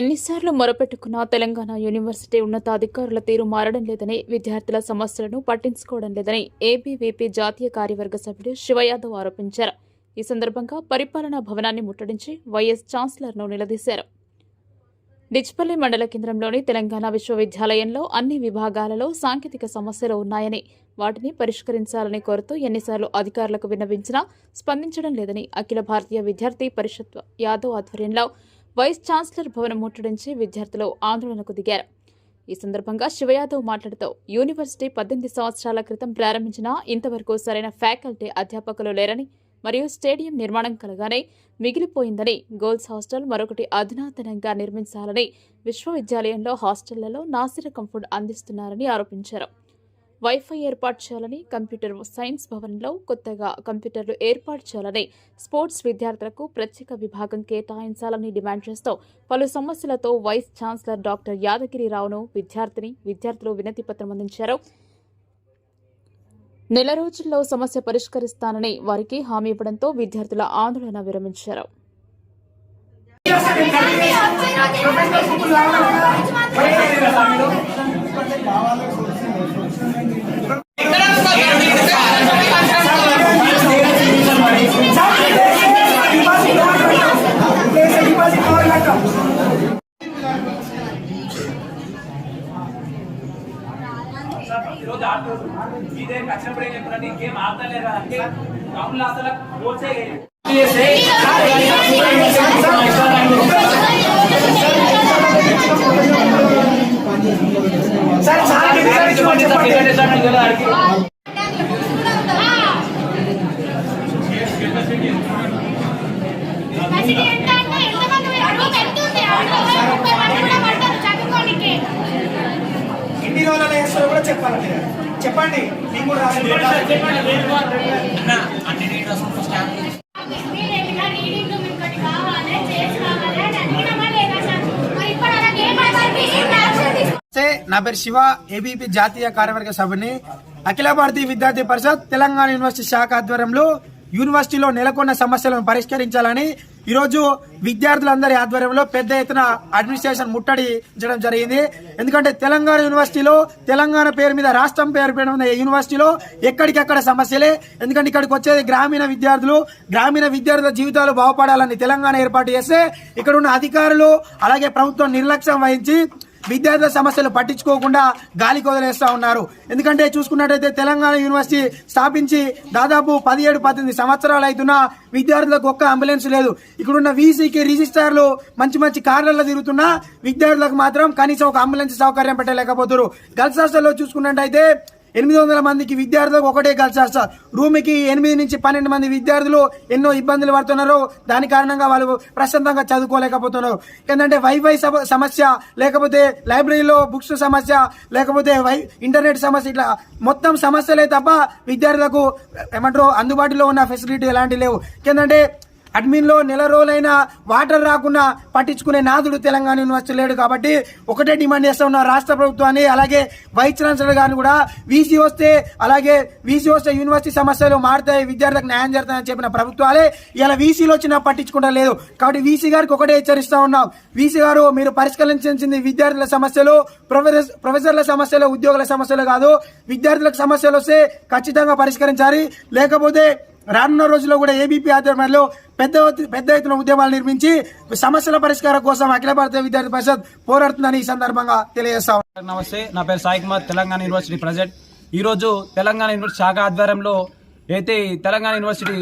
ఎన్నిసార్లు మొరపెట్టుకున్నా తెలంగాణ యూనివర్సిటీ ఉన్నతాధికారుల తీరు మారడం లేదని విద్యార్థుల సమస్యలను పట్టించుకోవడం లేదని ఏబీవీపీ జాతీయ కార్యవర్గ సభ్యుడు శివయాదవ్ ఆరోపించారు. ఈ సందర్భంగా పరిపాలనా భవనాన్ని ముట్టడించి వైఎస్ ఛాన్సలర్ను నిలదీశారు. డిచ్పల్లి మండల కేంద్రంలోని తెలంగాణ విశ్వవిద్యాలయంలో అన్ని విభాగాలలో సాంకేతిక సమస్యలు ఉన్నాయని వాటిని పరిష్కరించాలని కోరుతూ ఎన్నిసార్లు అధికారులకు విన్నవించినా స్పందించడం లేదని అఖిల భారతీయ విద్యార్థి పరిషత్ యాదవ్ ఆధ్వర్యంలో వైస్ ఛాన్సలర్ భవనం ముట్టడించి విద్యార్థులు ఆందోళనకు దిగారు. ఈ సందర్భంగా శివయాదవ్ మాట్లాడుతూ యూనివర్సిటీ పద్దెనిమిది సంవత్సరాల క్రితం ప్రారంభించినా ఇంతవరకు సరైన ఫ్యాకల్టీ అధ్యాపకులు లేరని మరియు స్టేడియం నిర్మాణం కలగానే మిగిలిపోయిందని గర్ల్స్ హాస్టల్ మరొకటి అధునాతనంగా నిర్మించాలని విశ్వవిద్యాలయంలో హాస్టళ్ళలో నాసిరకం ఫుడ్ అందిస్తున్నారని ఆరోపించారు. వైఫై ఏర్పాటు చేయాలని కంప్యూటర్ సైన్స్ భవన్లో కొత్తగా కంప్యూటర్లు ఏర్పాటు చేయాలని స్పోర్ట్స్ విద్యార్థులకు ప్రత్యేక విభాగం కేటాయించాలని డిమాండ్ చేస్తూ పలు సమస్యలతో వైస్ ఛాన్సలర్ డాక్టర్ యాదగిరిరావును విద్యార్థిని విద్యార్థులు వినతి పత్రం అందించారు. నెల రోజుల్లో సమస్య పరిష్కరిస్తానని వారికి హామీ ఇవ్వడంతో విద్యార్థుల ఆందోళన విరమించారు. ఈరోజు ఆడుతున్నారు మీ దగ్గరికి వచ్చినప్పుడు ఏం చెప్పారంటే ఇంకేం ఆడతలేరు కదా అంటే గ్రౌండ్లో అసలు కోచే ఫెసిలిటీ ఎంత అంటే ఎంతమంది అడుగు ఎంత ఉంది అడుగు ముప్పై మంది కూడా పడ్డారు చదువుకోనికి ఎన్ని రోజులు వేస్తారో కూడా చెప్పాలి మీరు. చెప్పండి మీకు కూడా రాసి మీరు ఏమైనా రీడింగ్ మీకు ఒకటి కావాలి చేసి కావాలి అని అడిగినామా లేదా సార్ మరి ఇప్పుడు అలా తీసుకో నమస్తే నా పేరు శివ ఏబీపీ జాతీయ కార్యవర్గ సభ్యుని అఖిల భారతీయ విద్యార్థి పరిషత్ తెలంగాణ యూనివర్సిటీ శాఖ ఆధ్వర్యంలో యూనివర్సిటీలో నెలకొన్న సమస్యలను పరిష్కరించాలని ఈరోజు విద్యార్థులందరి ఆధ్వర్యంలో పెద్ద ఎత్తున అడ్మినిస్ట్రేషన్ ముట్టడించడం జరిగింది. ఎందుకంటే తెలంగాణ యూనివర్సిటీలో తెలంగాణ పేరు మీద రాష్ట్రం పేరు మీద ఉన్న యూనివర్సిటీలో ఎక్కడికెక్కడ సమస్యలే. ఎందుకంటే ఇక్కడికి వచ్చేది గ్రామీణ విద్యార్థులు గ్రామీణ విద్యార్థుల జీవితాలు బాగుపడాలని తెలంగాణ ఏర్పాటు చేస్తే ఇక్కడ ఉన్న అధికారులు అలాగే ప్రభుత్వం నిర్లక్ష్యం వహించి విద్యార్థుల సమస్యలు పట్టించుకోకుండా గాలికి వదిలేస్తా ఉన్నారు. ఎందుకంటే చూసుకున్నట్టయితే తెలంగాణ యూనివర్సిటీ స్థాపించి దాదాపు పదిహేడు పద్దెనిమిది సంవత్సరాలు అవుతున్నా విద్యార్థులకు ఒక్క అంబులెన్స్ లేదు. ఇక్కడున్న వీసీకి రిజిస్టార్లు మంచి మంచి కార్లలో తిరుగుతున్నా విద్యార్థులకు మాత్రం కనీసం ఒక అంబులెన్స్ సౌకర్యం పెట్టలేకపోతున్నారు. గర్ల్స్ హాస్టల్లో చూసుకున్నట్టయితే ఎనిమిది వందల మందికి విద్యార్థులకు ఒకటే గర్ల్స్ సార్ రూమ్కి ఎనిమిది నుంచి పన్నెండు మంది విద్యార్థులు ఎన్నో ఇబ్బందులు పడుతున్నారు. దాని కారణంగా వాళ్ళు ప్రశాంతంగా చదువుకోలేకపోతున్నారు. ఏంటంటే వైఫై సమస్య లేకపోతే లైబ్రరీలో బుక్స్ సమస్య లేకపోతే వై ఇంటర్నెట్ సమస్య ఇట్లా మొత్తం సమస్యలే తప్ప విద్యార్థులకు ఏమంటారు అందుబాటులో ఉన్న ఫెసిలిటీ ఎలాంటి లేవు. ఏంటంటే అడ్మిన్లో నెల రోజులైనా వాటర్ రాకుండా పట్టించుకునే నాదుడు తెలంగాణ యూనివర్సిటీ లేడు కాబట్టి ఒకటే డిమాండ్ చేస్తా ఉన్న రాష్ట్ర ప్రభుత్వాన్ని అలాగే వైస్ ఛాన్సలర్ గారిని కూడా. వీసీ వస్తే అలాగే వీసీ వస్తే యూనివర్సిటీ సమస్యలు మారుతాయి విద్యార్థులకు న్యాయం జరుగుతాయని చెప్పిన ప్రభుత్వాలే ఇలా వీసీలో వచ్చినా పట్టించుకుంటా లేదు. కాబట్టి వీసీ గారికి ఒకటే హెచ్చరిస్తా ఉన్నాం. వీసీ గారు మీరు పరిష్కరించాల్సింది విద్యార్థుల సమస్యలు ప్రొఫెసర్ ప్రొఫెసర్ల సమస్యలు ఉద్యోగుల సమస్యలు కాదు. విద్యార్థులకు సమస్యలు వస్తే ఖచ్చితంగా పరిష్కరించాలి. లేకపోతే రానున్న రోజుల్లో కూడా ఏబీపీ ఆధ్వర్యంలో పెద్ద ఎత్తు- పెద్ద ఎత్తున ఉద్యమాలు నిర్మించి సమస్యల పరిష్కారం కోసం అఖిల భారతీయ విద్యార్థి పరిషత్ పోరాడుతుందని ఈ సందర్భంగా తెలియజేస్తాం నమస్తే నా పేరు సాయి కుమార్ తెలంగాణ యూనివర్సిటీ ప్రజెంట్ ఈరోజు తెలంగాణ యూనివర్సిటీ శాఖ ఆధ్వర్యంలో అయితే తెలంగాణ యూనివర్సిటీ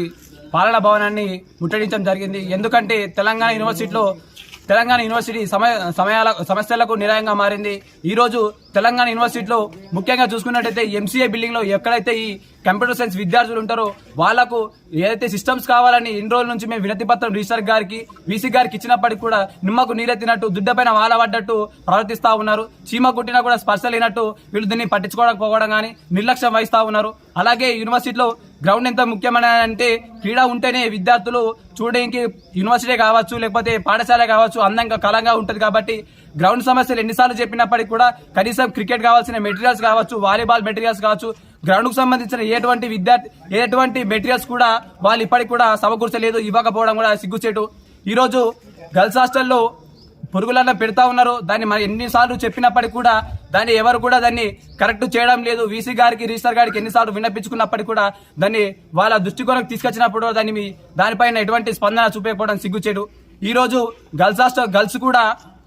పాలనా భవనాన్ని ముట్టడించడం జరిగింది. ఎందుకంటే తెలంగాణ యూనివర్సిటీలో తెలంగాణ యూనివర్సిటీ సమయ సమయాల సమస్యలకు నిలయంగా మారింది. ఈరోజు తెలంగాణ యూనివర్సిటీలో ముఖ్యంగా చూసుకున్నట్టయితే ఎంసీఏ బిల్డింగ్లో ఎక్కడైతే ఈ కంప్యూటర్ సైన్స్ విద్యార్థులు ఉంటారో వాళ్ళకు ఏదైతే సిస్టమ్స్ కావాలని ఇన్ని రోజుల నుంచి మేము వినతి పత్రం రిజిస్టర్ గారికి వీసీ గారికి ఇచ్చినప్పటికీ కూడా నిమ్మకు నీరెత్తినట్టు దుడ్డపైన వాల పడ్డట్టు ప్రవర్తిస్తూ ఉన్నారు. చీమ కుట్టినా కూడా స్పర్శ లేనట్టు వీళ్ళు దీన్ని పట్టించుకోవడం పోవడం కానీ నిర్లక్ష్యం వహిస్తూ ఉన్నారు. అలాగే యూనివర్సిటీలో గ్రౌండ్ ఎంత ముఖ్యమైన అంటే క్రీడ ఉంటేనే విద్యార్థులు చూడడానికి యూనివర్సిటీ కావచ్చు లేకపోతే పాఠశాల కావచ్చు అందంగా కళంగా ఉంటుంది కాబట్టి గ్రౌండ్ సమస్యలు ఎన్నిసార్లు చెప్పినప్పటికీ కూడా కనీసం క్రికెట్ కావాల్సిన మెటీరియల్స్ కావచ్చు వాలీబాల్ మెటీరియల్స్ కావచ్చు గ్రౌండ్కు సంబంధించిన ఎటువంటి విద్యార్థి ఎటువంటి మెటీరియల్స్ కూడా వాళ్ళు ఇప్పటికి కూడా సమకూర్చలేదు ఇవ్వకపోవడం కూడా సిగ్గుచేటు. ఈరోజు గర్ల్స్ హాస్టల్లో పురుగులన్న పెడతా ఉన్నారు దాన్ని మరి ఎన్నిసార్లు చెప్పినప్పటికీ కూడా దాన్ని ఎవరు కూడా దాన్ని కరెక్ట్ చేయడం లేదు. వీసీ గారికి రిజిస్టర్ గారికి ఎన్నిసార్లు విన్నపించుకున్నప్పటికీ కూడా దాన్ని వాళ్ళ దృష్టికోణకు తీసుకొచ్చినప్పుడు దాన్ని మీ దానిపైన ఎటువంటి స్పందన చూపేయకపోవడం సిగ్గుచేడు ఈరోజు గర్ల్స్ హాస్టల్ గర్ల్స్ కూడా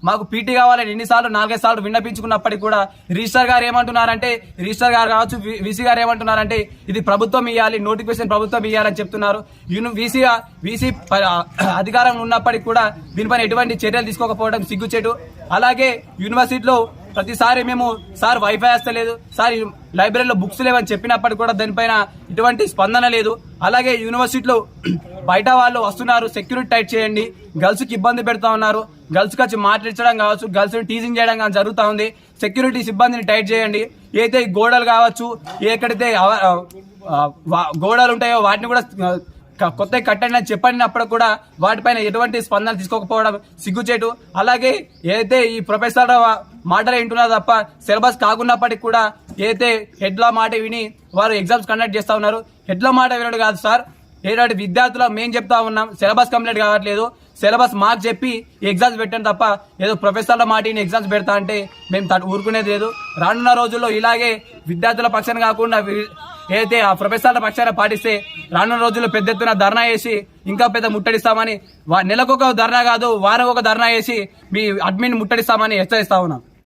మాకు పీటీ కావాలని ఎన్నిసార్లు నాలుగైదు సార్లు విన్నపించుకున్నప్పటికీ కూడా రిజిస్టర్ గారు ఏమంటున్నారంటే రిజిస్టర్ గారు కావచ్చు వీసీ గారు ఏమంటున్నారంటే ఇది ప్రభుత్వం ఇవ్వాలి నోటిఫికేషన్ ప్రభుత్వం ఇవ్వాలని చెప్తున్నారు. యూని వీసీ వీసీ అధికారం ఉన్నప్పటికీ కూడా దీనిపైన ఎటువంటి చర్యలు తీసుకోకపోవడం సిగ్గుచేటు. అలాగే యూనివర్సిటీలో ప్రతిసారి మేము సార్ వైఫై వస్తలేదు. సార్ లైబ్రరీలో బుక్స్ లేవని చెప్పినప్పటికీ కూడా దానిపైన ఎటువంటి స్పందన లేదు. అలాగే యూనివర్సిటీలో బయట వాళ్ళు వస్తున్నారు సెక్యూరిటీ టైట్ చేయండి. గర్ల్స్కి ఇబ్బంది పెడతా ఉన్నారు. గర్ల్స్కి వచ్చి మాట్లాడించడం కావచ్చు గర్ల్స్ని టీజింగ్ చేయడం కానీ జరుగుతూ ఉంది. సెక్యూరిటీ సిబ్బందిని టైట్ చేయండి. ఏదైతే గోడలు కావచ్చు ఎక్కడైతే వా- గోడలు ఉంటాయో వాటిని కూడా కొత్త కట్టండి అని చెప్పినప్పుడు కూడా వాటిపైన ఎటువంటి స్పందన తీసుకోకపోవడం సిగ్గుచేటు. అలాగే ఏదైతే ఈ ప్రొఫెసర్ మాటలు వింటున్నా తప్ప సిలబస్ కాకున్నప్పటికీ కూడా ఏదైతే హెడ్ల మాట విని వారు ఎగ్జామ్స్ కండక్ట్ చేస్తూ ఉన్నారు. హెడ్ల మాట వినడు కాదు సార్. ఏనాటి విద్యార్థులు మేము చెప్తా ఉన్నాం. సిలబస్ కంప్లీట్ కావట్లేదు. సిలబస్ మాకు చెప్పి ఎగ్జామ్స్ పెట్టాను తప్ప ఏదో ప్రొఫెసర్ల మాట ఎగ్జామ్స్ పెడతా అంటే మేము తటు ఊరుకునేది లేదు. రానున్న రోజుల్లో ఇలాగే విద్యార్థుల పక్షాన కాకుండా ఏదైతే ఆ ప్రొఫెసర్ల పక్షాన పాటిస్తే రానున్న రోజుల్లో పెద్ద ఎత్తున ధర్నా వేసి ఇంకా పెద్ద ముట్టడిస్తామని వా- నెలకొక ధర్నా కాదు వారం ఒక ధర్నా వేసి మీ అడ్మిన్ ముట్టడిస్తామని హెచ్చరిస్తా ఉన్నాం.